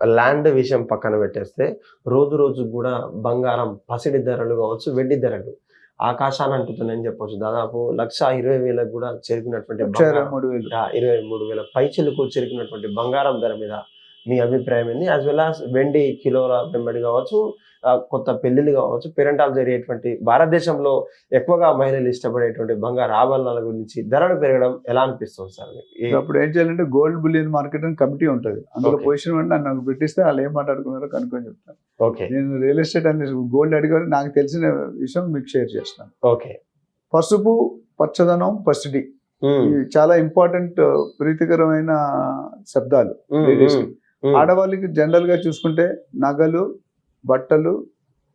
Land విషయం పక్కన పెట్టేస్తే రోజు రోజు కూడా బంగారం పసిడి ధరలు కావచ్చు వెండి ధరలు. ఆకాశాన్ని అంటుతున్నాయని చెప్పొచ్చు? దాదాపు లక్ష ఇరవై వేలకు కూడా చేరుకున్నటువంటి ఇరవై మూడు వేలు. పైచిలకు చేరుకున్నటువంటి బంగారం ధర మీద మీ అభిప్రాయం ఏంది? యాజ్ వెల్ యాజ్ వెండి కిలోల వెంబడి కావచ్చు కొత్త పెళ్ళిళ్ళు కావచ్చు పెరంటాలు జరిగేటువంటి భారతదేశంలో ఎక్కువగా మహిళలు ఇష్టపడేటువంటి బంగారు ఆభరణాల గురించి ధరలు పెరగడం ఎలా అనిపిస్తుంది సార్ అప్పుడు ఏం చేయాలంటే గోల్డ్ బులియన్ మార్కెట్ అని కమిటీ ఉంటుంది. అందులో. పొజిషన్ అంటే నన్ను పెట్టిస్తే వాళ్ళు ఏం మాట్లాడుకున్నారో కనుక్కొని చెప్తాను ఓకే. నేను రియల్ ఎస్టేట్ అనేది గోల్డ్ అడిగారు నాకు తెలిసిన విషయం మీకు షేర్ చేస్తాను. ఓకే. పసుపు పచ్చదనం పసిడి. చాలా ఇంపార్టెంట్ ప్రీతికరమైన శబ్దాలు ఆడవాళ్ళకి జనరల్గా చూసుకుంటే నగలు బట్టలు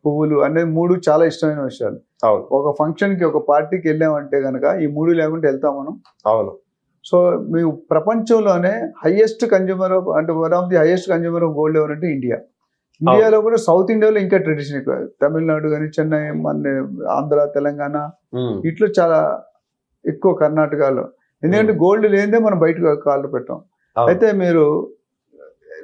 పువ్వులు అనేది మూడు చాలా ఇష్టమైన విషయాలు. అవును. ఒక ఫంక్షన్కి ఒక పార్టీకి వెళ్ళామంటే గనక ఈ మూడు లేకుంటే వెళ్తాం మనం. అవును. సో మీ ప్రపంచంలోనే హైయెస్ట్ కన్జ్యూమర్ ఆఫ్ అంటే one of the highest consumer of gold ఎవరంటే ఇండియా. ఇండియాలో కూడా సౌత్ ఇండియాలో ఇంకా ట్రెడిషన్ ఎక్కువ. తమిళనాడు కానీ చెన్నై మన ఆంధ్ర తెలంగాణ ఇట్లా చాలా ఎక్కువ కర్ణాటకలో. ఎందుకంటే గోల్డ్ లేనిదే మనం బయటకు కాళ్ళు పెట్టాం. అయితే మీరు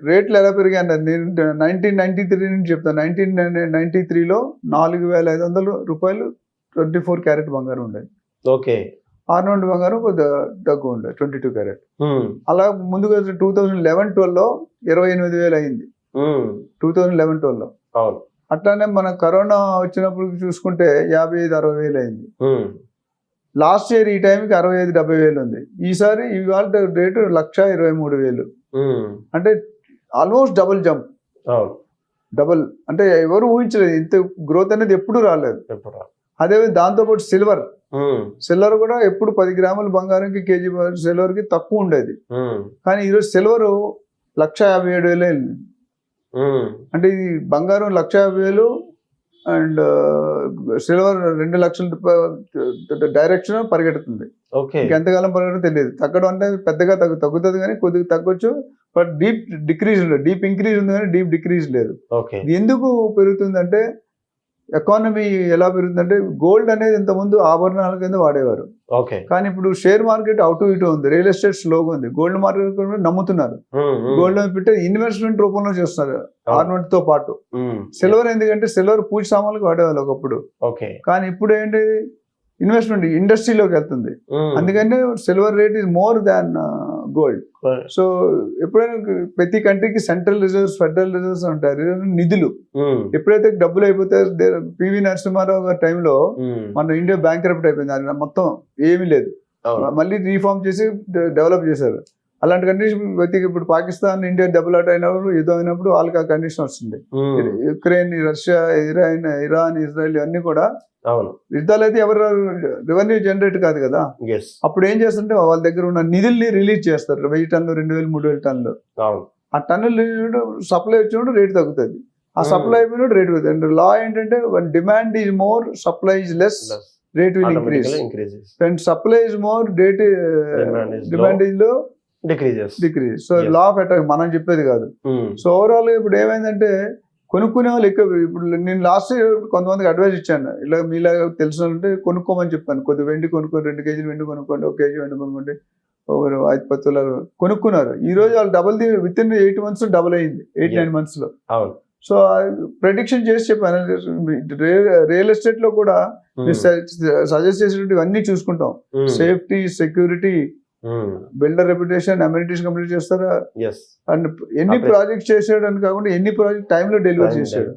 రేట్లు ఎలా పెరిగాయి నేను నైన్టీన్ నైన్టీ త్రీ నుంచి చెప్తాను నైన్టీన్ నైన్టీ త్రీలో నాలుగు వేల ఐదు వందల రూపాయలు ట్వంటీ ఫోర్ క్యారెట్ బంగారం ఉండేది. ఓకే. ఆర్నౌండ్ బంగారం కొద్దిగా తక్కువ ఉండేది ట్వంటీ టూ క్యారెట్ అలా ముందుగా టూ థౌజండ్ లెవెన్ ట్వెల్వ్లో ఇరవై ఎనిమిది వేలు అయింది. టూ థౌజండ్ లెవెన్ ట్వెల్వ్లో అవును. అట్లానే మన కరోనా వచ్చినప్పుడు చూసుకుంటే యాభై ఐదు అరవై వేలు అయింది లాస్ట్ ఇయర్ ఈ టైంకి అరవై ఐదు డెబ్బై వేలు ఉంది ఈసారి ఇవాళ రేటు లక్ష ఇరవై మూడు వేలు. అంటే ఆల్మోస్ట్ డబుల్ జంప్. డబుల్. అంటే ఎవరు ఊహించలేదు ఇంత గ్రోత్ అనేది ఎప్పుడు రాలేదు. అదే దాంతోపాటు సిల్వర్. సిల్వర్ కూడా ఎప్పుడు పది గ్రాముల బంగారంకి కేజీ సిల్వర్కి తక్కువ ఉండేది. కానీ ఈరోజు సిల్వర్ లక్ష యాభై ఏడు వేలు అంటే ఇది బంగారం లక్ష యాభై వేలు అండ్ సిల్వర్ రెండు లక్షల డైరెక్షన్ పరిగెడుతుంది. ఓకే. ఇంకెంతకాలం పరిగెడో తెలియదు. తగ్గడం అంటే పెద్దగా తగ్గు తగ్గుతుంది కానీ కొద్దిగా తగ్గొచ్చు. బట్ డీప్ డిక్రీజ్ లేదు డీప్ ఇంక్రీజ్ ఉంది కానీ డీప్ డిక్రీజ్ లేదు. ఎందుకు పెరుగుతుందంటే ఎకానమీ ఎలా పెరుగుతుందంటే గోల్డ్ అనేది ఇంతకుముందు ఆభరణాల కింద వాడేవారు. ఓకే. కానీ ఇప్పుడు షేర్ మార్కెట్ అటు ఇటు ఉంది. రియల్ ఎస్టేట్ స్లోగా ఉంది. గోల్డ్ మార్కెట్ కూడా నమ్ముతున్నారు. గోల్డ్ పెట్టే ఇన్వెస్ట్మెంట్ రూపంలో చేస్తున్నారు. ఆర్నమెంట్తో పాటు. సిల్వర్ ఎందుకంటే సిల్వర్ పూజ సామాన్లకు వాడేవాళ్ళు ఒకప్పుడు. ఓకే. కానీ ఇప్పుడు ఏంటి? ఇన్వెస్ట్మెంట్ ఇండస్ట్రీలోకి వెళ్తుంది. ఉమ్, అందుకని silver rate is more than gold so ఎప్పుడైనా ప్రతి కంట్రీకి సెంట్రల్ రిజర్వ్స్ ఫెడరల్ రిజర్వ్స్ ఉంటాయి నిధులు. ఎప్పుడైతే డబ్బులు అయిపోతే పివి నరసింహారావు గారి టైంలో మన ఇండియా బ్యాంక్ అయిపోయింది. అది మొత్తం ఏమీ లేదు. మళ్ళీ రీఫార్మ్ చేసి డెవలప్ చేశారు. అలాంటి కండిషన్ ప్రతి ఇప్పుడు పాకిస్తాన్ ఇండియా డెవలప్ అయినప్పుడు యుద్ధం అయినప్పుడు వాళ్ళకి ఆ కండిషన్ వస్తుంది. Ukraine Russia Iran Iran Israel ఇవన్నీ కూడా అవును. యుద్ధాలు అయితే ఎవరు రెవెన్యూ జనరేట్ కాదు కదా. అప్పుడు ఏం చేస్తుంటే వాళ్ళ దగ్గర ఉన్న నిధుల్ని రిలీజ్ చేస్తారు. వెయ్యి టన్నులు రెండు వేలు మూడు వేల టన్నులు. అవును. ఆ టన్నులు సప్లై వచ్చినప్పుడు రేట్ తగ్గుతుంది. ఆ. సప్లై అయిపోయినప్పుడు రేట్ పెరుగుతుంది లా ఏంటంటే one demand is more supply is less rate will increase and supply is more is demand ఈజ్లో decreases decrease so. Law of attack మనం చెప్పేది కాదు. సో ఓవరాల్ ఇప్పుడు ఏమైందంటే కొనుక్కునే వాళ్ళు ఎక్కువ ఇప్పుడు నేను లాస్ట్ ఇయర్ కొంతమందికి అడ్వైస్ ఇచ్చాను. ఇలా మీలాగా తెలిసిన అంటే కొనుక్కోమని చెప్పాను. కొద్ది వెండి కొనుక్కోండి రెండు కేజీలు వెండి కొనుక్కోండి ఒక కేజీ వెండి కొనుక్కోండి ఒకరు ఐదు పత్తులు కొనుక్కున్నారు. ఈ రోజు వాళ్ళు double with in eight months double అయింది. ఎయిట్. నైన్ మంత్స్లో. అవును. సో ప్రెడిక్షన్ చేసి చెప్పాను. రియల్ ఎస్టేట్లో కూడా సజెస్ట్ చేసినట్టు చూసుకుంటాం. Safety security builder reputation amenities complete చేస్తారా? అండ్ ఎన్ని. ప్రాజెక్ట్ చేసాడు అని కాకుండా ఎన్ని ప్రాజెక్ట్ టైంలో డెలివర్ చేశాడు?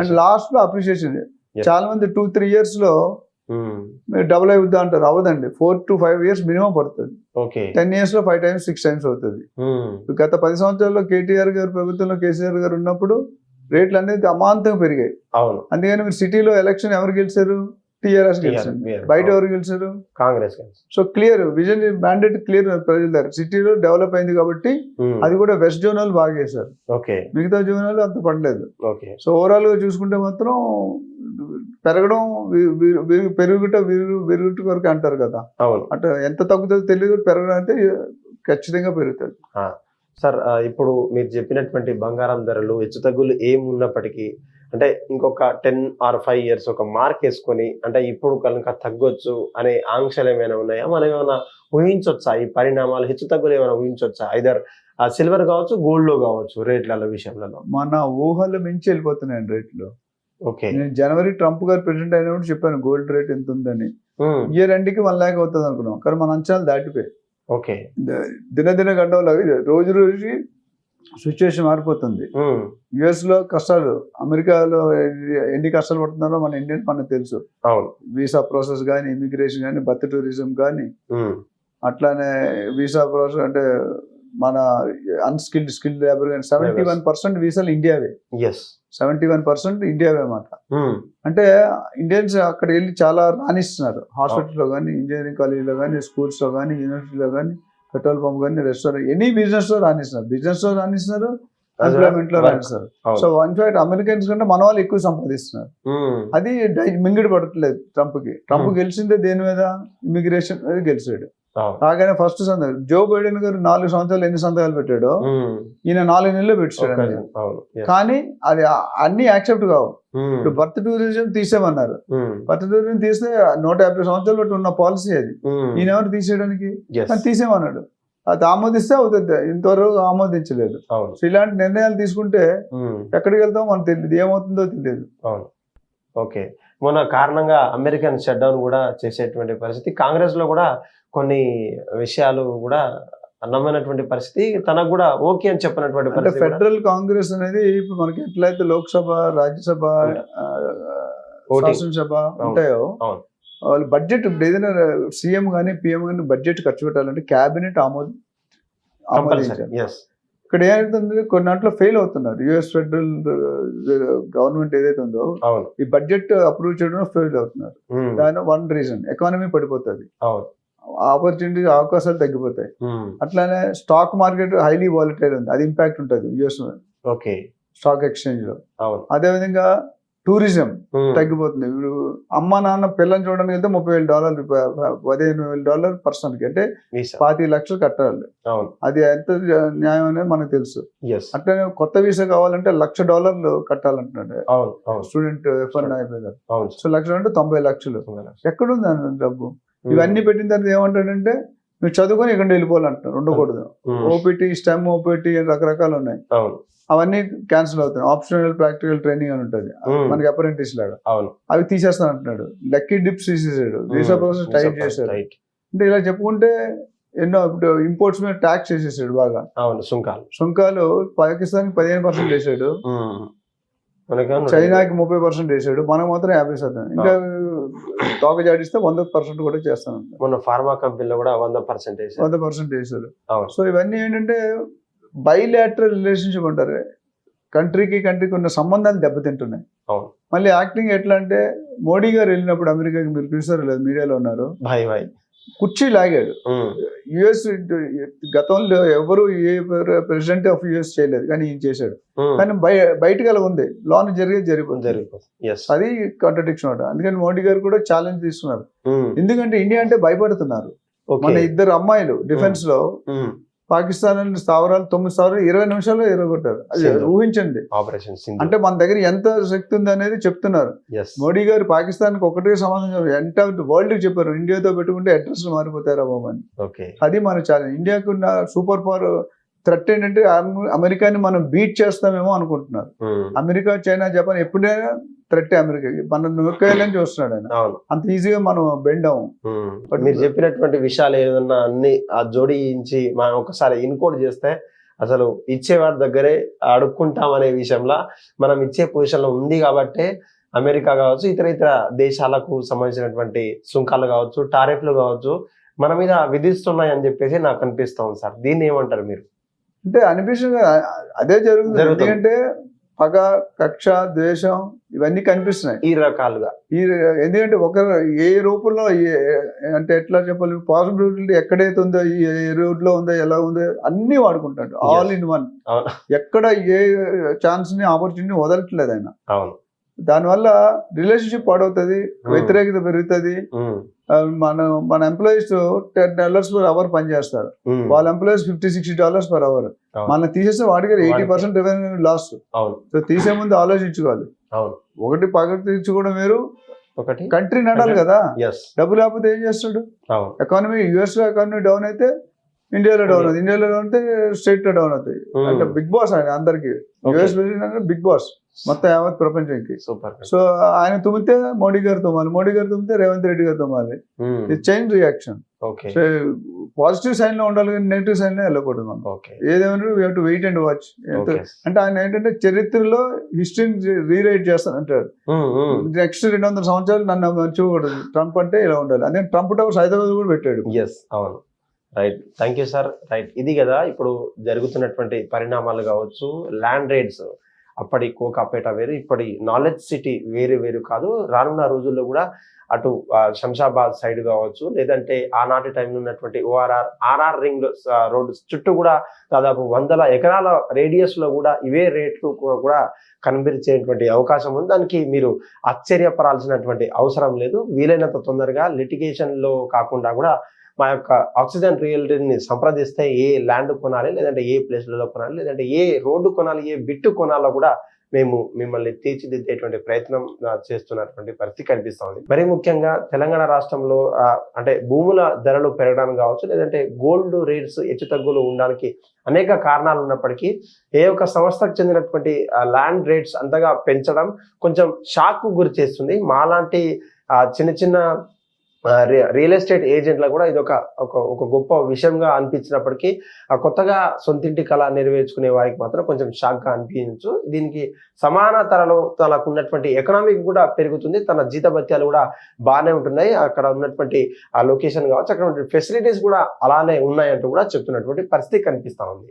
అండ్ లాస్ట్లో అప్రిషియేషన్. చాలా మంది టూ త్రీ ఇయర్స్లో మీరు డబుల్ అవుద్దా అంటారు? అవ్వదండి. Four to five years minimum పడుతుంది. టెన్ ఇయర్స్లో ఫైవ్ టైమ్స్ సిక్స్ టైమ్స్ అవుతుంది. గత పది సంవత్సరాల్లో కేటీఆర్ గారు ప్రభుత్వంలో కేసీఆర్ గారు ఉన్నప్పుడు రేట్లు అనేది అమాంతంగా పెరిగాయి. అవును. అందుకని మీరు సిటీలో ఎలక్షన్ ఎవరు గెలిచారు? టీఆర్ఎస్ గెలిచారు బయట ఎవరు గెలిచారు? Congress so clear vision mandate clear ప్రజల దగ్గర సిటీలో డెవలప్ అయింది కాబట్టి అది కూడా వెస్ట్ జోనల్ బాగా చేశారు. ఓకే. మిగతా జోనాలు అంత పడలేదు. సో ఓవరాల్గా చూసుకుంటే మాత్రం పెరగడం పెరుగుట విరుగుట వరకు అంటారు కదా. అంటే ఎంత తగ్గుతుందో తెలియదు పెరగడం అంటే ఖచ్చితంగా పెరుగుతుంది. సార్ ఇప్పుడు మీరు చెప్పినటువంటి బంగారం ధరలు హెచ్చుతగ్గులు ఏమున్నప్పటికీ అంటే ఇంకొక టెన్ ఆర్ ఫైవ్ ఇయర్స్ ఒక మార్క్ వేసుకొని అంటే ఇప్పుడు కనుక తగ్గొచ్చు అనే ఆంక్షలు ఏమైనా ఉన్నాయా? మనం ఏమైనా ఊహించవచ్చా ఈ పరిణామాలు హెచ్చు తగ్గులు ఏమైనా ఊహించవచ్చా ఐదర్ సిల్వర్ కావచ్చు గోల్డ్లో కావచ్చు రేట్ల విషయంలో మన ఊహలు మించి వెళ్ళిపోతున్నాయండి రేట్లు. ఓకే. నేను జనవరి ట్రంప్ గారు ప్రెసిడెంట్ అయినప్పుడు చెప్పాను గోల్డ్ రేట్ ఎంత ఉందని ఇయర్ ఎండ్కి వన్ ల్యాక్ అవుతుంది అనుకున్నాం కానీ మన అంచనాలు దాటిపోయి ఓకే. దినదిన గంటలాగా రోజు రోజు సిచ్యువేషన్ మారిపోతుంది. యుఎస్లో కష్టాలు అమెరికాలో ఎన్ని కష్టాలు పడుతున్నారో మన ఇండియన్ మనకు తెలుసు. వీసా ప్రాసెస్ కానీ ఇమిగ్రేషన్ కానీ బర్త్ టూరిజం కానీ అట్లానే వీసా ప్రాసెస్ అంటే మన అన్స్కిల్డ్ స్కిల్డ్ లేబర్ కానీ సెవెంటీ వన్ పర్సెంట్ వీసాలు ఇండియావే. సెవెంటీ వన్ పర్సెంట్ ఇండియావే అన్నమాట. అంటే ఇండియన్స్ అక్కడ వెళ్ళి చాలా రాణిస్తున్నారు. హాస్పిటల్లో కానీ ఇంజనీరింగ్ కాలేజీలో కానీ స్కూల్స్లో కానీ యూనివర్సిటీలో కానీ పెట్రోల్ పంప్ కానీ రెస్టారెంట్ ఎనీ బిజినెస్లో రాణిస్తున్నారు బిజినెస్లో రాణిస్తున్నారు ఎంప్లాయ్మెంట్లో. రాణిస్తారు. సో ఇన్ఫాక్ట్ అమెరికన్స్ కంటే మన వాళ్ళు ఎక్కువ సంపాదిస్తున్నారు. ఉమ్, అది మింగిడి పడట్లేదు ట్రంప్కి ట్రంప్ Hmm. గెలిచిందే దేని మీద? ఇమిగ్రేషన్ మీద గెలిచాడు. రాగానే ఫస్ట్ సంతకం జో బైడెన్ గారు నాలుగు సంవత్సరాలు ఎన్ని సంతకాలు పెట్టాడో ఉమ్, ఈయన నాలుగు నెలలు పెట్టాడు. కానీ అది అన్ని యాక్సెప్ట్ కావు. ఇప్పుడు బర్త్ టూరిజం తీసేమన్నారు ఉమ్, బర్త్ టూరిజం తీస్తే నూట యాభై సంవత్సరాలు బట్టి ఉన్న పాలసీ అది. ఉమ్, ఈయన ఎవరు తీసేయడానికి? తీసేమన్నాడు అది ఆమోదిస్తే అవుతుంది. ఇంతవరకు ఆమోదించలేదు. సో ఇలాంటి నిర్ణయాలు తీసుకుంటే ఎక్కడికి వెళ్తామో మనకు తెలియదు ఏమవుతుందో తెలియదు అవును. ఓకే. మొన్న కారణంగా అమెరికన్ షట్ డౌన్ కూడా చేసేటువంటి పరిస్థితి. కాంగ్రెస్లో కూడా కొన్ని విషయాలు కూడా నమ్మనటువంటి పరిస్థితి తనకు కూడా ఓకే అని చెప్పినటువంటి అంటే పరిస్థితి ఫెడరల్ కాంగ్రెస్ అనేది ఇప్పుడు మనకి ఎట్లయితే లోక్సభ రాజ్యసభ. శాసనసభ ఉంటాయో. వాళ్ళు బడ్జెట్ ఇప్పుడు ఏదైనా సీఎం కానీ పిఎం కానీ బడ్జెట్ ఖర్చు పెట్టాలంటే క్యాబినెట్ ఆమోద ఇక్కడ ఏమవుతుంది కొన్ని దాంట్లో ఫెయిల్ అవుతున్నారు. యుఎస్ ఫెడరల్ గవర్నమెంట్ ఏదైతే ఉందో ఈ బడ్జెట్ అప్రూవ్ చేయడంలో ఫెయిల్ అవుతున్నారు. ఉమ్, దాని వన్ రీజన్ ఎకానమీ పడిపోతుంది. ఆపర్చునిటీ అవకాశాలు తగ్గిపోతాయి. అట్లానే స్టాక్ మార్కెట్ హైలీ వాలిటైల్ ఉంది. అది ఇంపాక్ట్ ఉంటుంది యుఎస్ ఓకే. స్టాక్ ఎక్స్చేంజ్లో. అదేవిధంగా టూరిజం తగ్గిపోతుంది. ఇప్పుడు అమ్మ నాన్న పిల్లని చూడడానికి వెళ్తే ముప్పై వేల డాలర్లు పదిహేను వేల డాలర్ పర్సన్కి. అంటే పాతి లక్షలు కట్టాలి. అది ఎంత న్యాయం అనేది మనకు తెలుసు. అట్లనే కొత్త వీసా కావాలంటే లక్ష డాలర్లు కట్టాలంటున్నాడు. స్టూడెంట్ ఎఫ్ అవును. సో లక్షలు అంటే తొంభై లక్షలు. ఎక్కడుంది డబ్బు? ఇవన్నీ పెట్టిన తర్వాత ఏమంటాడంటే నువ్వు చదువుకొని ఇక్కడ వెళ్ళిపోవాలంటారు ఉండకూడదు. ఓపీటీ స్టెమ్ ఓపీటీ రకరకాలు ఉన్నాయి. అవును. అవన్నీ క్యాన్సిల్ అవుతున్నాయి ఆప్షనల్ ప్రాక్టికల్ ట్రైనింగ్ అని ఉంటుంది. మనకి అప్రెంటిస్ లాగా. అవి తీసేస్తాను అంటున్నాడు. లక్కీ డిప్స్ తీసేసాడు. వీసా ప్రాసెస్ టైట్ చేశాడు. అంటే ఇలా చెప్పుకుంటే ఎన్నో ఇప్పుడు ఇంపోర్ట్స్ మీద ట్యాక్స్ చేసేసాడు బాగా. అవును సుంకాలు. సుంకాలు పాకిస్తాన్ పదిహేను పర్సెంట్ వేసాడు. చైనాకి ముప్పై పర్సెంట్ వేసాడు. మనకు మాత్రం యాభై శాతం. ఇంకా తోక జాడిస్తే వంద పర్సెంట్ కూడా చేస్తాను మొన్న ఫార్మా కంపెనీలో కూడా వంద పర్సెంటేజ్ వంద పర్సెంట్ అవును. సో ఇవన్నీ ఏంటంటే బైలాటరల్ రిలేషన్షిప్ అంటారు కంట్రీకి కంట్రీకి ఉన్న సంబంధాలు దెబ్బతింటున్నాయి. మళ్ళీ యాక్టింగ్ ఎట్లా అంటే మోడీ గారు వెళ్ళినప్పుడు అమెరికాకి మీరు చూసారు లేదు మీడియాలో ఉన్నారు. భాయ్ భాయ్ కుర్చీ లాగాడు. యుఎస్ గతంలో ఎవరు ఏ ప్రెసిడెంట్ ఆఫ్ యుఎస్ చేయలేదు కానీ ఈయన చేశాడు. కానీ బయ బయటకు అలా ఉంది. లోన్ జరిగేది జరిగిపోతుంది. అది కాంట్రడిక్షన్ అనమాట అందుకని మోడీ గారు కూడా ఛాలెంజ్ తీసుకున్నారు. ఎందుకంటే ఇండియా అంటే భయపడుతున్నారు. మన ఇద్దరు అమ్మాయిలు డిఫెన్స్లో పాకిస్తాన్ స్థావరాలు తొమ్మిది స్థావరాలు ఇరవై నిమిషాల్లో ఎరగొట్టారు. అది. ఊహించండి. ఆపరేషన్ అంటే మన దగ్గర ఎంత శక్తి ఉంది అనేది చెప్తున్నారు. మోడీ గారు పాకిస్తాన్ ఒకటే సమాధానం ఎంటైర్ వరల్డ్కి చెప్పారు. ఇండియాతో పెట్టుకుంటే అడ్రస్ మారిపోతారా బాబు అని. అది మన ఛాలెంజ్ ఇండియాకు ఉన్న సూపర్ పవర్ థ్రెట్ ఏంటంటే అమె- అమెరికాని మనం బీట్ చేస్తామేమో అనుకుంటున్నారు. అమెరికా చైనా జపాన్ ఎప్పుడైనా థ్రెట్ అమెరికాకి మనం నొక్కేయాలని చూస్తున్నాడు ఆయన అంత ఈజీగా మనం బెండ్ అవ్వం. మీరు చెప్పినటువంటి విషయాలు ఏదన్నా అన్ని ఆ జోడించి మనం ఒకసారి ఇన్కోడ్ చేస్తే అసలు ఇచ్చేవాడి దగ్గరే అడుక్కుంటాం అనే విషయంలో మనం ఇచ్చే పొజిషన్లో ఉంది కాబట్టే అమెరికా కావచ్చు ఇతర ఇతర దేశాలకు సంబంధించినటువంటి సుంకాలు కావచ్చు టారిఫ్లు కావచ్చు మన మీద విధిస్తున్నాయి అని చెప్పేసి నాకు అనిపిస్తా ఉంది సార్. దీన్ని ఏమంటారు మీరు? అంటే అనిపిస్తుంది అదే జరుగుతుంది. ఎందుకంటే పగ కక్ష ద్వేషం ఇవన్నీ కనిపిస్తున్నాయి. ఈ రకాలుగా. ఈ ఎందుకంటే ఒక ఏ రూపంలో అంటే ఎట్లా చెప్పాలి? పాసిబిలిటీ ఎక్కడైతే ఉందో ఏ రోడ్లో ఉందో ఎలా ఉందో అన్ని వాడుకుంటాడు. All in one. ఎక్కడ ఏ ఛాన్స్ని ఆపర్చునిటీ వదలట్లేదు ఆయన. దానివల్ల రిలేషన్షిప్ పాడవుతుంది వ్యతిరేకత పెరుగుతుంది. ఆ, మన మన employees ten dollars per hour పనిచేస్తారు. ఉమ్, వాళ్ళ employees fifty sixty dollars per hour. మన తీసేస్తే వాడికి eighty. Percent revenue loss so తీసే ముందు ఆలోచించుకోవాలి. ఒకటి పగ తీర్చుకోవడం వేరు. ఒకటి కంట్రీ నడాలి కదా. డబ్బు లేకపోతే ఏం చేస్తాడు? ఎకానమీ యుఎస్లో ఎకానమీ డౌన్ అయితే ఇండియాలో డౌన్ అవుతుంది. ఇండియాలో డౌన్ అయితే స్టేట్లో డౌన్ అవుతాయి. అంటే బిగ్ బాస్ ఆయన అందరికి. యుఎస్ అంటే బిగ్ బాస్ మొత్తం యావత్ ప్రపంచానికి సూపర్ సో ఆయన తుమ్మితే మోడీ గారు తుమ్మాలి. మోడీ గారు తుమ్మితే రేవంత్ రెడ్డి గారు తుమ్మాలి. ఇది చైన్ రియాక్షన్ పాజిటివ్ సైన్లో ఉండాలి కానీ నెగిటివ్ సైన్లో వెళ్ళకూడదు మనం. We to wait and watch అంటే ఆయన ఏంటంటే చరిత్రలో హిస్టరీని రీరైట్ చేస్తాను అంటాడు. నెక్స్ట్ రెండు వందల సంవత్సరాలు నన్ను మర్చిపోకూడదు ట్రంప్ అంటే ఇలా ఉండాలి. అదే ట్రంప్ టవర్స్ హైదరాబాద్ కూడా పెట్టాడు. అవును. Right. Thank you sir. Right. ఇది కదా ఇప్పుడు జరుగుతున్నటువంటి పరిణామాలు కావచ్చు ల్యాండ్ రేట్స్. అప్పటి కోకాపేట వేరు ఇప్పటి నాలెడ్జ్ సిటీ వేరు వేరు కాదు. రానున్న రోజుల్లో కూడా అటు శంషాబాద్ సైడ్ కావచ్చు లేదంటే ఆనాటి టైంలో ఉన్నటువంటి ఓఆర్ఆర్ ఆర్ఆర్ రింగ్ రోడ్ చుట్టూ కూడా దాదాపు వందల ఎకరాల రేడియస్లో కూడా ఇవే రేట్లు కూడా కనిపించేటువంటి అవకాశం ఉంది. దానికి మీరు ఆశ్చర్యపడాల్సినటువంటి అవసరం లేదు. వీలైనంత తొందరగా లిటిగేషన్లో కాకుండా కూడా మా యొక్క ఆక్సిజన్ రియల్టీని సంప్రదిస్తే ఏ ల్యాండ్ కొనాలి లేదంటే ఏ ప్లేస్లలో కొనాలి లేదంటే ఏ రోడ్డు కొనాలి ఏ బిట్టు కొనాలో కూడా మేము మిమ్మల్ని తీర్చిదిద్దేటువంటి ప్రయత్నం చేస్తున్నటువంటి పరిస్థితి కనిపిస్తోంది. మరి ముఖ్యంగా తెలంగాణ రాష్ట్రంలో అంటే భూముల ధరలు పెరగడం కావచ్చు లేదంటే గోల్డ్ రేట్స్ హెచ్చుతగ్గులు ఉండడానికి అనేక కారణాలు ఉన్నప్పటికీ ఏ ఒక్క సంస్థకు చెందినటువంటి ల్యాండ్ రేట్స్ అంతగా పెంచడం కొంచెం షాక్ గురి చేస్తుంది. మాలాంటి చిన్న చిన్న రియల్ ఎస్టేట్ ఏజెంట్లకు కూడా ఇది ఒక ఒక గొప్ప విషయంగా అనిపించినప్పటికీ ఆ కొత్తగా సొంతింటి కళ నెరవేర్చుకునే వారికి మాత్రం కొంచెం షాక్గా అనిపించు. దీనికి సమాన తరలో తనకు ఉన్నటువంటి ఎకనామిక్ కూడా పెరుగుతుంది. తన జీతభత్యాలు కూడా బాగానే ఉంటున్నాయి. అక్కడ ఉన్నటువంటి ఆ లొకేషన్ కావచ్చు అక్కడ ఫెసిలిటీస్ కూడా అలానే ఉన్నాయంటూ కూడా చెప్తున్నటువంటి పరిస్థితి కనిపిస్తూ ఉంది.